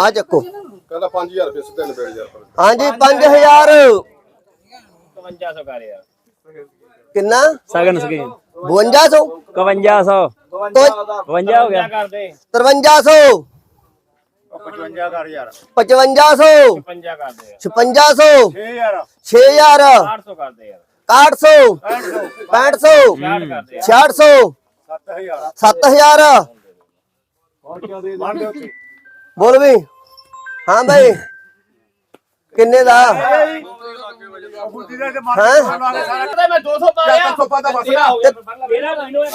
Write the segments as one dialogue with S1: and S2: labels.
S1: ਆ ਚੱਕੋ
S2: ਕਹਿੰਦਾ 5000 ਰੁਪਏ ਸਿੱਧੇ ਨਿਬੇੜ ਯਾਰ ਪਰ
S1: ਹਾਂਜੀ 5000
S3: 5500 ਕਰ ਯਾਰ।
S1: ਕਿੰਨਾ?
S4: ਸਗਨ ਸਕੇ
S1: 5200
S4: 5100 52 ਹੋ ਗਿਆ।
S3: ਕਰ ਦੇ।
S1: 5300
S3: 55 ਕਰ ਯਾਰ।
S1: 5500
S3: 55 ਕਰ ਦੇ।
S1: 5600
S3: 6000
S1: 6000
S3: 800 ਕਰ ਦੇ ਯਾਰ।
S1: 800 6500
S3: 60 ਕਰ ਦੇ
S1: 6600
S3: 7000
S1: 7000 ਬੋਲ ਵੀ। ਹਾਂ ਭਾਈ ਕਿੰਨੇ ਦਾ? ਹਾਂ?
S3: ਮੈਂ 200 ਪਾ ਲਿਆ
S2: 300 ਪਾਦਾ ਬਸ
S3: ਮੇਰਾ ਮੈਨੂੰ ਇਹ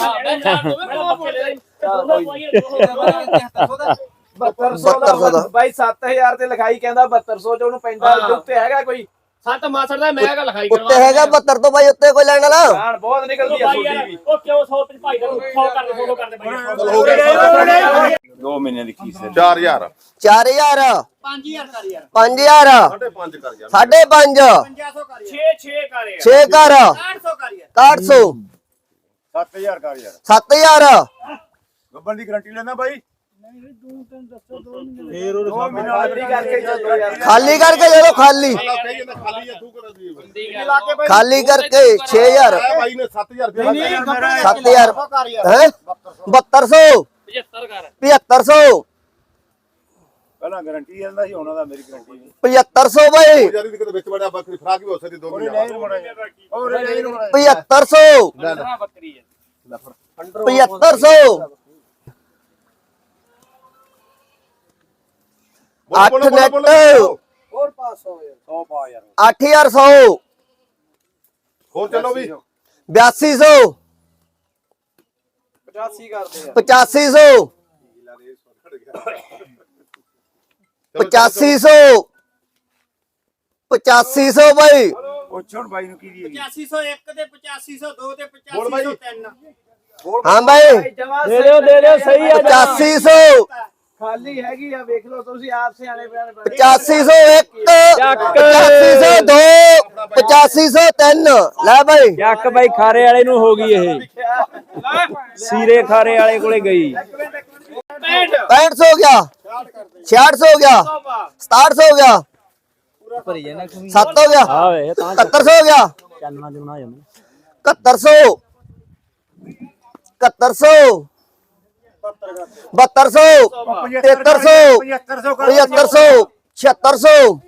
S1: ਬਹੱਤਰ ਦਾ।
S5: ਬਾਈ 7000 ਤੇ ਲਿਖਾਈ ਕਹਿੰਦਾ 7200 ਚ ਉਹਨੂੰ ਪੈਂਦਾ ਉੱਤੇ ਹੈਗਾ ਕੋਈ?
S3: ਸੱਤ ਮਾਸੜ ਦਾ ਮੈਂ ਗੱਲ ਲਿਖਾਈ
S1: ਉੱਤੇ ਹੈਗਾ 72 ਤੋਂ ਭਾਈ ਉੱਤੇ ਕੋਈ ਲੈਣ ਵਾਲਾ?
S5: ਜਾਨ ਬਹੁਤ ਨਿਕਲਦੀ ਆ ਛੋਟੀ ਵੀ।
S3: ਉਹ ਕਿਉਂ 100 ਤੇ ਭਾਈ ਦਾ 100 ਕਰ ਦੇ 100 ਕਰ ਦੇ
S2: ਹੋ ਗਿਆ।
S3: 2 ਮਹੀਨੇ ਦੀ ਫੀਸ
S2: 4000
S1: 4000
S3: 5000 ਕਰ ਯਾਰ।
S1: 5000
S2: ਸਾਢੇ 5 ਕਰ ਯਾਰ।
S1: ਸਾਢੇ 5
S3: 500 ਕਰ 6 6 ਕਰ ਯਾਰ।
S1: 6 ਕਰ।
S3: 800 ਕਰ ਯਾਰ।
S1: 800
S3: 7000 ਕਰ ਯਾਰ।
S1: 7000
S3: ਗੱਬਨ ਦੀ ਗਾਰੰਟੀ ਲੈਣਾ ਬਾਈ।
S5: ਖਾਲੀ ਕਰਕੇ ਚੱਲੋ ਯਾਰ।
S1: ਖਾਲੀ ਕਰਕੇ ਦੇ ਦੋ ਖਾਲੀ
S2: ਖਾਲੀ ਦੀ
S1: ਕਰਕੇ 6000
S2: ਭਾਈ ਨੇ 7000 ਰੁਪਏ
S1: 7000 ਹੈ? 7200
S3: 75 ਕਰ।
S1: 7500
S3: ਪਹਿਲਾਂ ਗਾਰੰਟੀ ਜਾਂਦਾ ਸੀ ਉਹਨਾਂ ਦਾ ਮੇਰੀ ਗਾਰੰਟੀ
S1: 7500 ਭਾਈ
S2: ਯਾਰ ਇਹਦੇ ਵਿੱਚ ਬੜਾ ਬੱਕਰੀ ਫਰਾਕ ਵੀ ਹੋ ਸਕਦੀ ਦੋ ਮਹੀਨੇ
S3: ਹੋਰ ਨਹੀਂ ਰੁਕਣਾ
S1: 7500
S2: ਲੈ ਲੈ।
S3: ਬੱਕਰੀ ਹੈ
S1: 7500 ਅੱਠ ਨੈਟ।
S5: ਹੋਰ ਪਾਸ ਹੋ ਯਾਰ
S3: 100 ਪਾ ਯਾਰ।
S1: 8100
S2: ਹੋਰ ਚੱਲੋ ਵੀ।
S1: 8200
S5: 85 ਕਰਦੇ ਯਾਰ
S1: 8500 8500 8500 ਭਾਈ
S3: ਪੁੱਛ ਹੁਣ ਬਾਈ ਨੂੰ ਕੀ ਦੀ ਹੈਗੀ
S6: 8501 ਤੇ 8502 ਤੇ
S2: ਬੋਲ ਬਾਈ।
S6: 8503
S1: ਹਾਂ
S5: ਜਮਾ
S4: ਦੇ ਦਿਓ ਦੇ ਦਿਓ ਸਹੀ ਆ
S1: 8500
S5: ਖਾਲੀ ਹੈਗੀ ਆ ਵੇਖ ਲਓ ਤੁਸੀਂ ਆਪ ਸਿਆਣੇ ਬਿਆਣੇ ਬਣੇ।
S1: 8501
S4: ਚੱਕ।
S1: 8502 8503 ਲੈ ਭਾਈ
S4: ਚੱਕ ਬਾਈ ਖਾਰੇ ਵਾਲੇ ਨੂੰ ਹੋ ਗਈ ਇਹ। ਸੀਰੇ ਖਾਰੇ ਵਾਲੇ ਕੋਲੇ ਗਈ।
S1: 6500 ਹੋ ਗਿਆ 6600 ਹੋ ਗਿਆ 6700 ਹੋ ਗਿਆ
S4: ਭਰੀ ਜਾਣਾ
S1: 7 ਹੋ ਗਿਆ
S4: ਹਾਂ ਵੇ ਤਾਂ
S1: 7100 ਹੋ ਗਿਆ।
S4: ਚੰਨਾ ਜੁਨਾ ਜਾਂਦਾ।
S1: 7100 7100 7200 7300 7500 7600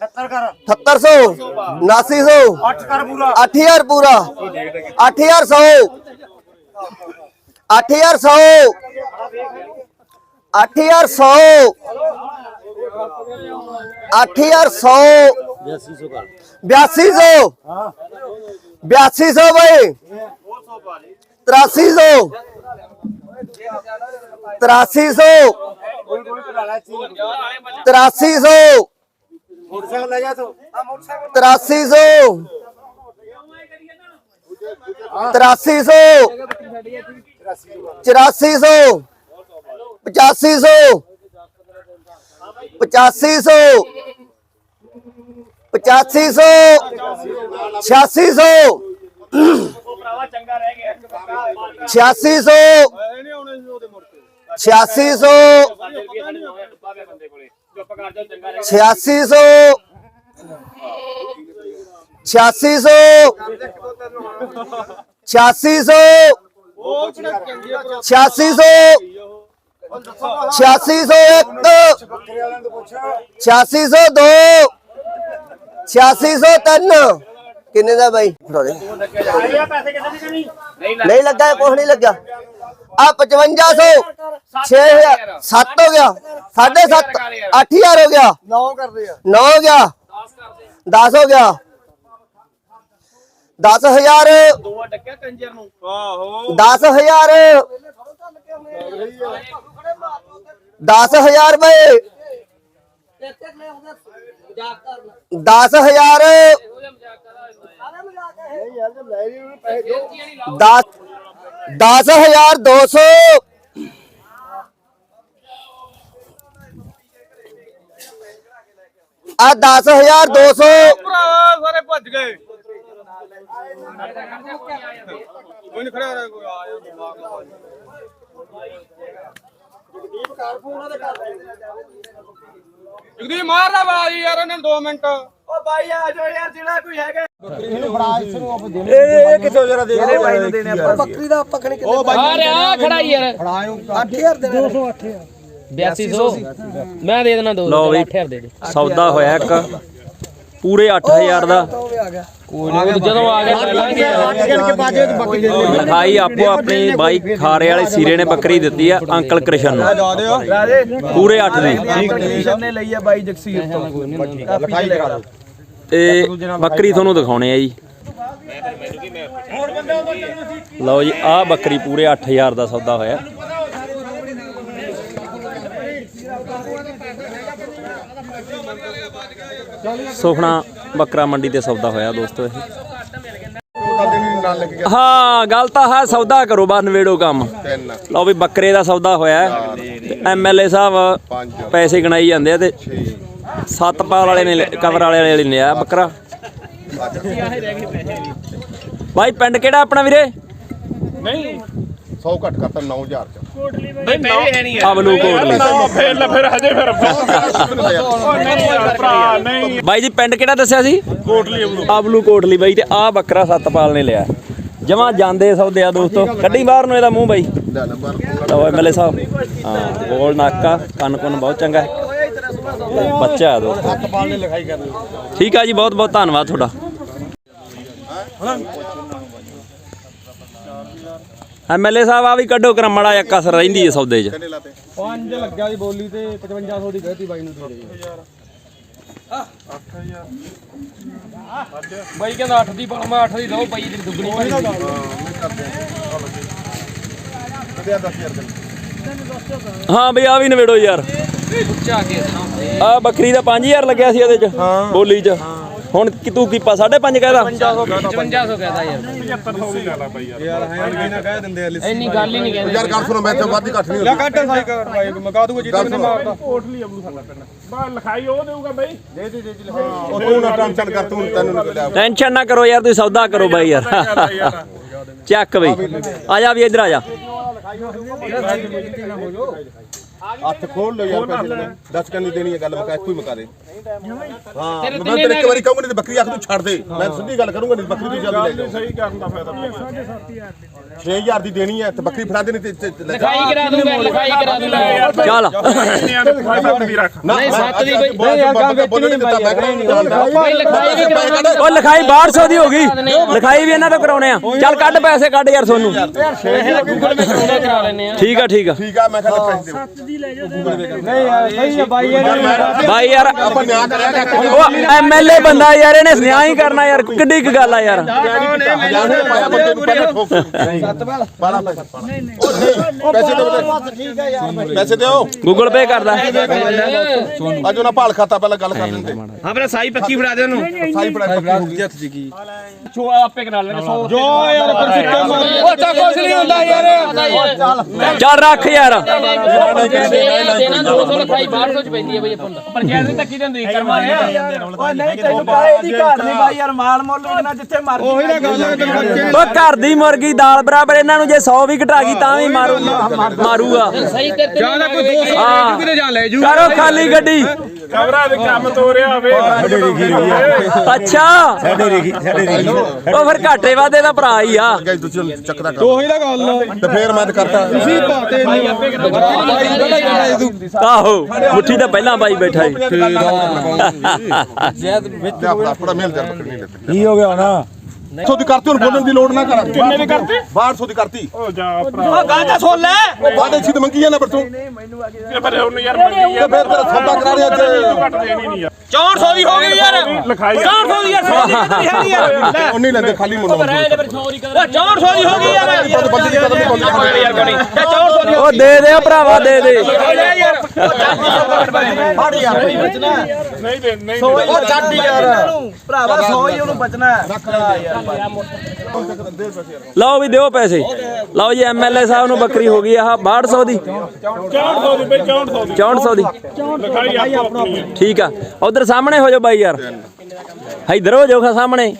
S3: 70 ਕਰ
S1: 7800 7900
S3: 8 ਕਰ ਪੂਰਾ
S1: 8000 ਪੂਰਾ 8100 8100 8100 8100 8200 8200 ਭਾਈ 8300 8300 8300
S3: ਮੋਟਰਸਾਈਕਲ ਲੈ ਜਾ ਤੂੰ
S1: 8300 8300 8400 8500 8500 8500 8600
S3: ਉਹ ਭਰਾਵਾ ਚੰਗਾ ਰਹਿ ਗਿਆ
S1: 8600 8600
S3: ਡੁੱਬਾ ਪਿਆ ਬੰਦੇ ਕੋਲੇ ਚੁੱਪ ਕਰ ਜਾਓ ਚੰਗਾ ਰਹਿ
S1: 8600 8600 8600 8600 8601 8602 ਕਿੰਨੇ ਦਾ ਬਾਈ?
S3: ਨਹੀਂ
S1: ਲੱਗਾ ਕੁਝ ਨਹੀਂ ਲੱਗਾ ਆ 5500 6000 7 ਹੋ ਗਿਆ। 7.5 8000 ਹੋ ਗਿਆ।
S5: 9 ਕਰਦੇ ਆ।
S1: 9 ਹੋ ਗਿਆ। 10 ਹੋ ਗਿਆ। 10000
S3: ਦੋ ਡੱਕਿਆ ਕੰਜਰ ਨੂੰ।
S1: 10000 10000 ਬਈ 10000 ਦਸ 10200 ਆ 10200
S5: ਸਾਰੇ ਭੱਜ ਗਏ ਕੋਈ ਨਹੀਂ ਖੜਾ ਰਿਹਾ ਕੋਈ ਆ
S6: ਜਗਦੀ ਮਾਰਦਾ ਬਾਜੀ ਯਾਰ ਇਹਨੇ 2 ਮਿੰਟ।
S5: ਓ ਬਾਈ ਆ ਜਾਓ ਯਾਰ ਜਿਹੜਾ ਕੋਈ ਹੈਗਾ।
S3: ਇਹ ਕਿੱਥੋਂ ਜਰਾ ਦੇ
S5: ਇਹਦੇ ਬਾਈ ਨੂੰ ਦੇਣੇ ਆਪਾਂ। ਬੱਕਰੀ ਦਾ ਆਪਾਂ ਖਣੀ ਕਿੰਨੇ
S7: ਆ ਰਿਹਾ ਖੜਾ ਯਾਰ।
S5: 8000 ਦੇਣੇ।
S7: 8200 ਮੈਂ ਦੇ ਦੇਣਾ ਦੋ
S4: ਲਓ ਵੀ
S7: 8000 ਦੇ ਦੇ।
S4: ਸੌਦਾ ਹੋਇਆ ਇੱਕ। ਪੂਰੇ 8000 ਦਾ।
S5: ਆ ਗਿਆ।
S7: ਜਦੋਂ ਆ ਗਿਆ ਚੱਲਾਂਗੇ
S4: ਲਿਖਾਈ ਆਪੋ ਆਪਣੀ ਬਾਈ ਖਾਰੇ ਵਾਲੇ ਸੀਰੇ ਨੇ ਬੱਕਰੀ ਦਿੱਤੀ ਆ ਅੰਕਲ ਕ੍ਰਿਸ਼ਨ ਨੂੰ।
S5: ਰਾਜੇ
S4: ਪੂਰੇ 8 ਦੀ।
S5: ਕੰਡੀਸ਼ਨ ਨੇ ਲਈ ਆ ਬਾਈ ਜਗਸੀਰ ਤੋਂ। ਕਾਪੀ ਤੇ ਲਿਖਾ
S4: ਤੇ ਬੱਕਰੀ ਤੁਹਾਨੂੰ ਦਿਖਾਉਣੇ ਆ ਜੀ। ਲਓ ਜੀ ਆਹ ਬੱਕਰੀ ਪੂਰੇ 8000 ਦਾ ਸੌਦਾ ਹੋਇਆ। ਸੁਖਣਾ ਬੱਕਰਾ ਮੰਡੀ ਤੇ ਸੌਦਾ ਹੋਇਆ ਦੋਸਤੋ ਇਹ। ਹਾਂ, ਗੱਲ ਤਾਂ ਹੈ, ਸੌਦਾ ਕਰੋ ਬਸ ਨਵੇੜੋ ਕੰਮ। ਲਓ ਵੀ ਬੱਕਰੇ ਦਾ ਸੌਦਾ ਹੋਇਆ ਐਮਐਲਏ ਸਾਹਿਬ ਪੈਸੇ ਗਣਾਈ ਜਾਂਦੇ ਆ ਤੇ
S2: ਛੇ
S4: ਸਤਪਾਲ ਵਾਲੇ ਨੇ ਕਵਰ ਵਾਲੇ ਵਾਲੇ ਨੇ ਲਿਆ ਬੱਕਰਾ। ਭਾਈ ਪਿੰਡ ਕਿਹੜਾ ਆਪਣਾ ਵੀਰੇ?
S2: 100 ਘੱਟ ਕਰਤਾ 9000 ਚ।
S7: ਬਈ। ਮੇਰੇ ਹੈ ਨਹੀਂ
S4: ਅਬਲੂ ਕੋਟਲੀ।
S3: ਫਿਰ ਫਿਰ ਹਜੇ ਫਿਰ ਭਰਾ। ਨਹੀਂ
S4: ਬਾਈ ਜੀ ਪਿੰਡ ਕਿਹੜਾ ਦੱਸਿਆ ਸੀ?
S3: ਕੋਟਲੀ ਅਬਲੂ।
S4: ਅਬਲੂ ਕੋਟਲੀ ਬਾਈ ਤੇ ਆਹ ਬੱਕਰਾ ਸਤਪਾਲ ਨੇ ਲਿਆ। ਜਮਾ ਜਾਂਦੇ ਸੌਦੇ ਆ ਦੋਸਤੋ। ਕੱਢੀ ਬਾਹਰ ਨੂੰ ਇਹਦਾ ਮੂੰਹ ਬਾਈ।
S2: ਲੈ ਨੰਬਰ
S4: ਲਓ ਐਮਐਲਏ ਸਾਹਿਬ। ਹਾਂ ਗੋਲ ਨਾਕਾ ਕੰਨ ਕੁੰਨ ਬਹੁਤ ਚੰਗਾ ਹੈ। ਬੱਚਾ ਹੈ ਦੋਸਤੋ।
S3: ਸਤਪਾਲ ਨੇ ਲਿਖਾਈ ਕਰਨੀ।
S4: ਠੀਕ ਆ ਜੀ ਬਹੁਤ ਬਹੁਤ ਧੰਨਵਾਦ ਤੁਹਾਡਾ। ਐਮਐਲਏ ਸਾਹਿਬ ਆ ਵੀ ਕੱਢੋ ਕਰ ਮੜਾ ਇੱਕ ਕਸਰ ਰਹਿੰਦੀ ਹੈ ਸੌਦੇ 'ਚ।
S2: ਕਿੰਨੇ ਲਾਤੇ
S6: 5 ਲੱਗਿਆ ਦੀ ਬੋਲੀ ਤੇ 5500 ਦੀ ਗਹਿਤੀ ਬਾਈ ਨੂੰ ਦੇ ਦੇ।
S7: ਬਾਈ ਕਹਿੰਦਾ 8 ਦੀ ਪਾਵਾਂ 8 ਦੀ ਦੋ ਬਾਈ ਦੀ ਦੁੱਗਣੀ ਪਾਈ
S2: ਕਦੇ 10000 ਦੇ।
S4: ਹਾਂ ਬਈ ਆ ਵੀ ਨਵੇੜੋ ਯਾਰ।
S7: ਉੱਚਾ ਕੇ ਸਾਹਮਣੇ
S4: ਆ ਬੱਕਰੀ ਦਾ 5000 ਲੱਗਿਆ ਸੀ ਇਹਦੇ 'ਚ ਬੋਲੀ 'ਚ। ਹੁਣ ਕਿ ਤੂੰ ਕੀ ਪਾ 5.5 ਕਹਿਦਾ
S7: 5500 ਕਹਦਾ ਯਾਰ
S3: 7500 ਦੀ? ਲੈ ਲਾ ਬਾਈ ਯਾਰ
S6: ਯਾਰ ਹੈ ਨਹੀਂ ਨਾ ਕਹਿ ਦਿੰਦੇ ਆ
S7: ਇੰਨੀ ਗੱਲ ਹੀ ਨਹੀਂ ਕਹਿੰਦੇ।
S2: ਯਾਰ ਗੱਲ ਸੁਣੋ ਮੈਂ ਤੇ ਵੱਧ ਘੱਟ ਨਹੀਂ ਹੁੰਦੀ।
S6: ਕੱਟ ਸਾਈ ਕਰ ਬਾਈ ਮਗਾ ਦੂਗਾ ਜਿੱਦਾਂ ਨੇ ਮਾਰਦਾ
S3: ਕੋਟਲੀ ਅਬਲੂ ਸਾਡਾ ਪਿੰਡ ਬਾ ਲਿਖਾਈ ਉਹ ਦੇਊਗਾ ਬਾਈ
S2: ਉਹ ਤੂੰ ਨਾ ਟੈਨਸ਼ਨ ਕਰ ਤੂੰ ਤੈਨੂੰ ਨਹੀਂ ਲਿਆ
S4: ਟੈਨਸ਼ਨ ਨਾ ਕਰੋ ਯਾਰ ਤੁਸੀਂ ਸੌਦਾ ਕਰੋ ਬਾਈ ਯਾਰ। ਚੱਕ ਬਈ। ਆ ਜਾ ਵੀ ਇੱਧਰ ਆ ਜਾ।
S2: ਹੱਥ ਖੋਲ ਲਓ ਯਾਰ ਪੈਸੇ। ਦੇ ਦੱਸ ਕੰਨੀ ਦੇਣੀ ਹੈ ਗੱਲ ਮੈਂ ਇੱਕੋ ਹੀ ਮੁਕਾ ਦੇ। ਹਾਂ ਮੈਂ ਤੈਨੂੰ ਇੱਕ ਵਾਰੀ ਕਹੂੰਗਾ ਨਹੀਂ ਤੇ ਬੱਕਰੀ ਆਖ ਤੂੰ ਛੱਡ ਦੇ। ਮੈਂ ਸਿੱਧੀ ਗੱਲ ਕਰੂੰਗਾ ਨਹੀਂ ਬੱਕਰੀ ਤੂੰ ਜਲਦੀ ਲੈ ਜਾ
S3: ਸਹੀ ਕਰਨ ਦਾ ਫਾਇਦਾ
S2: 6000 ਦੀ ਦੇਣੀ ਹੈ ਤੇ ਬੱਕਰੀ ਫੜਾ ਦੇਣੀ ਤੇ- ਤੇ ਤੇ ਲੈ ਜਾ।
S7: ਲਿਖਾਈ ਕਰਾ ਦੂੰਗਾ ਲਿਖਾਈ ਕਰਾ ਦੂੰਗਾ।
S4: ਚੱਲ।
S3: ਦੇ ਸੱਤ ਦੀ
S7: ਨਹੀਂ, ਸੱਤ ਦੀ ਬਈ-
S2: ਬੋਲ ਨਹੀਂ ਦਿੱਤਾ ਮੈਂ ਕਹਿੰਦਾ
S7: ਲਿਖਾਈ ਵੀ ਕਰਾ ਦੂੰਗਾ।
S4: ਉਹ ਲਿਖਾਈ 1200 ਦੀ ਹੋ ਗਈ। ਲਿਖਾਈ ਵੀ ਇਹਨਾਂ ਤੋਂ ਕਰਾਉਣੇ ਆ। ਚੱਲ ਕੱਢ ਪੈਸੇ ਕੱਢ ਯਾਰ ਤੁਹਾਨੂੰ
S7: ਗੂਗਲ ਵਿੱਚ ਉਹਦਾ ਕਰਾ ਲੈਨੇ ਆ।
S4: ਠੀਕ ਆ ਠੀਕ ਆ।
S2: ਠੀਕ ਆ ਮੈਂ ਕਹਿੰਦਾ ਪੈਸੇ ਦਿਓ
S6: ਨਹੀਂ ਯਾਰ ਸਹੀ ਹੈ ਬਾਈ ਇਹ
S4: ਬਾਈ ਯਾਰ
S2: ਆਪਾਂ
S4: ਉਹ ਐਮਐਲਏ ਬੰਦਾ ਯਾਰ ਇਹਨੇ ਨਿਆਂ ਹੀ ਕਰਨਾ ਯਾਰ ਕਿੱਡੀ ਕੁ ਗੱਲ ਆ ਯਾਰ।
S2: ਜਾਣੇ ਪਾਇਆ ਬੰਦੇ ਨੂੰ ਪਹਿਲਾਂ ਠੋਕ ਬਾਲਾ ਪੈਸੇ ਦਿਓ
S5: ਠੀਕ ਹੈ ਯਾਰ
S2: ਪੈਸੇ ਦਿਓ
S4: ਗੂਗਲ ਪੇ ਕਰਦਾ।
S2: ਅੱਜ ਉਹਨਾਂ ਭਾਲ ਖਾਤਾ ਪਹਿਲਾਂ ਗੱਲ ਕਰ ਲੈਂਦੇ।
S7: ਆਪਣਾ ਸਾਈ ਪੱਕੀ ਫੜਾ ਦੇ ਉਹਨੂੰ।
S2: ਸਾਈ ਪੜਾ ਪੱਕੀ ਹੋ ਗਈ
S7: ਛੋ ਆਪੇ ਕਰਾ ਲੈਣਾ 100
S6: ਜੋ ਯਾਰ ਪਰ ਸਿੱਕਾ ਮਾਰ
S7: ਉਹ ਤਾਂ ਕੁਝ ਨਹੀਂ ਹੁੰਦਾ ਯਾਰ।
S4: ਚੱਲ। ਰੱਖ ਯਾਰ।
S7: ਦੇਣਾ 200 ਲਿਖਾਈ 1200 ਚ ਪੈਂਦੀ ਹੈ ਬਈ ਆਪਾਂ ਨੂੰ ਪੰਚਾਇਤ ਦੀ ਧੱਕੀ ਦਿੰਦੀ ਕਰਮਾ
S5: ਓਏ ਨਹੀਂ ਤੈਨੂੰ ਕਾਹੇ ਇਹਦੀ ਘਾਟ ਨਹੀਂ ਬਾਈ ਯਾਰ ਮਾਲ ਮੁੱਲ ਵਿਕਣਾ ਜਿੱਥੇ ਮਰਜ਼ੀ
S6: ਉਹੀ ਤਾਂ ਗੱਲ ਹੈ ਤੈਨੂੰ ਬੱਚੇ
S4: ਉਹ ਘਰ ਦੀ ਮੁਰਗੀ ਦਾਲ ਬਰਾਬਰ ਇਹਨਾਂ ਨੂੰ ਜੇ 100 ਵੀ ਘਟਾ ਗਈ ਤਾਂ ਵੀ ਮਾਰੂ ਮਾਰੂਗਾ।
S7: ਸਹੀ ਤੇ ਤੇ
S6: ਜਾਂ ਤਾਂ ਕੋਈ 200
S4: ਹਾਂ।
S6: ਕਿਤੇ ਜਾਂ ਲੈ ਜੂ।
S4: ਕਰੋ ਖਾਲੀ ਗੱਡੀ।
S3: ਕਬਰਾਂ ਦੇ ਕੰਮ ਤੋਰਿਆ ਹੋਵੇ।
S4: ਅੱਛਾ।
S3: ਸਾਡੇ ਰਿਖੀ ਸਾਡੇ ਰਿਖੀ।
S4: ਉਹ ਫਿਰ ਘਾਟੇ ਵਾਦੇ ਦਾ ਭਰਾ ਹੀ ਆ।
S2: ਗਈ ਤੁਸੀਂ ਚੱਕਦਾ ਕਰ
S6: ਉਹੀ ਤਾਂ ਗੱਲ ਹੈ
S2: ਤੇ ਫੇਰ ਮੈਂ ਕਰਤਾ
S6: ਤੁਸੀਂ ਭਾਤੇ ਨਹੀਂ
S4: ਆਹੋ ਮੁੱਠੀ ਤਾਂ ਪਹਿਲਾਂ ਬਾਈ ਬੈਠਾ ਸੀ
S2: ਤੇ ਆਪਣਾ ਆਪਣਾ ਮਿਲ ਜਾ ਬੱਕਰੀ ਨਹੀਂ ਲੈਂਦੇ।
S3: ਕੀ ਹੋ ਗਿਆ ਨਾ?
S2: ਸੌ ਦੀ ਕਰਤੀ ਹੁਣ ਬੋਲਣ ਦੀ ਲੋੜ ਨਾ ਕਰ।
S3: ਕਿੰਨੇ ਦੀ ਕਰਤੀ?
S2: 1200 ਦੀ ਕਰਤੀ।
S3: ਉਹ ਜਾ ਭਰਾ।
S5: ਗੱਲ ਤਾਂ ਸੁਣ ਲੈ।
S2: ਬਾਡੇ ਛਿਦ ਮੰਗੀ ਜਾਂਦਾ ਪਰ ਤੂੰ।
S3: ਇਹ ਪਰ ਹੁਣ ਯਾਰ ਮੰਗੀ
S2: ਤੇ ਫੇਰ ਤੇਰਾ ਸੌਦਾ ਕਰਾ ਲਿਆ ਅੱਜ।
S3: ਘੱਟ ਦੇਣੀ ਨਹੀਂ ਯਾਰ।
S7: 400 ਦੀ ਹੋ ਗਈ ਯਾਰ।
S3: ਲਿਖਾਈ
S7: 400 ਦੀ ਯਾਰ 100 ਦੀ ਯਾਰ।
S2: ਉਹ ਨਹੀਂ ਲੈਂਦੇ ਖਾਲੀ ਮੁੰਡਾ
S7: ਰਹਿ ਦੇ ਫਿਰ 100 ਦੀ ਕਦਰ 400 ਦੀ ਹੋ ਗਈ ਯਾਰ।
S2: ਬੰਦੇ ਦੀ ਕਦਰ ਨਹੀਂ ਪਾਉਂਦੇ
S7: ਯਾਰ ਗਣੀ 400 ਦੀ
S4: ਉਹ ਦੇ ਦੇ ਭਰਾਵਾ ਦੇ ਦੇ।
S7: ਯਾਰ।
S5: ਫੜ ਯਾਰ। ਕੋਈ ਬਚਣਾ
S3: ਨਹੀਂ ਦੇ ਨਹੀਂ
S5: ਉਹ ਛੱਡ ਯਾਰ। ਭਰਾਵਾ 100 ਹੀ ਉਹਨੂੰ ਬਚਣਾ। ਯਾਰ।
S4: ਲਓ ਵੀ ਦਿਓ ਪੈਸੇ। ਲਓ ਜੀ ਐਮਐਲਏ ਸਾਹਿਬ ਨੂੰ ਬੱਕਰੀ ਹੋ ਗਈ ਆਹ 6200 ਦੀ।
S3: 6400 ਦੀ ਬਈ 6400 ਦੀ।
S4: 6400 ਦੀ। ਠੀਕ ਆ। ਉਧਰ ਸਾਹਮਣੇ ਹੋ ਜਾਓ ਬਾਈ ਯਾਰ। ਇਧਰ ਹੋ ਜਾਓ ਖਾ ਸਾਹਮਣੇ।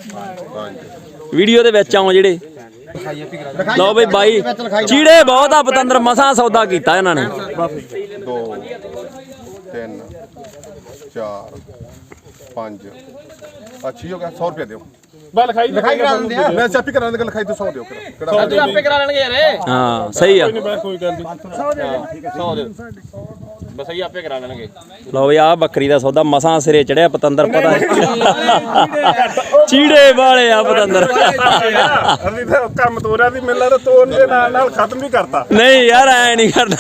S4: ਵੀਡੀਓ ਦੇ ਵਿੱਚ ਆਓ ਜਿਹੜੇ। ਲਓ ਬਈ ਬਾਈ ਚੀੜੇ ਬਹੁਤ ਆ ਪਤੰਦਰ ਮਸਾਂ ਸੌਦਾ ਕੀਤਾ ਇਹਨਾਂ ਨੇ।
S2: ਦੋ ਤਿੰਨ ਚਾਰ ਪੰਜ। ਅੱਛੀ ਹੋ ਗਿਆ 100 ਰੁਪਏ ਦਿਓ।
S6: ਬਲ ਖਾਈ ਲਿਖਾਈ ਕਰਾ ਦਿੰਦੇ ਆ।
S2: ਮੈਂ ਚਾਪੀ ਕਰਾਂ ਦੇ ਲਿਖਾਈ ਤੂੰ 100 ਦਿਓ ਕਿਹੜਾ
S7: ਆਪੇ ਕਰਾ ਲੈਣਗੇ ਯਾਰ
S4: ਹਾਂ ਸਹੀ ਆ।
S6: ਕੋਈ ਗੱਲ ਨਹੀਂ
S7: 100 ਦੇ ਬਸ ਹੀ ਆਪੇ ਕਰਾ ਲੈਣਗੇ।
S4: ਲਓ ਬਈ ਆ ਬੱਕਰੀ ਦਾ ਸੌਦਾ ਮਸਾਂ ਸਿਰੇ ਚੜਿਆ ਪਤੰਦਰ ਪਤਾ ਚੀੜੇ ਵਾਲੇ ਆ ਪਤੰਦਰ।
S6: ਅਸੀਂ ਤਾਂ ਕੰਮ ਤੋਰਿਆ ਸੀ ਮਿਲਦਾ ਤਾਂ ਤੋਰਨ ਦੇ ਨਾਲ ਨਾਲ ਖਤਮ ਵੀ ਕਰਤਾ।
S4: ਨਹੀਂ ਯਾਰ ਐ ਨਹੀਂ ਕਰਦਾ।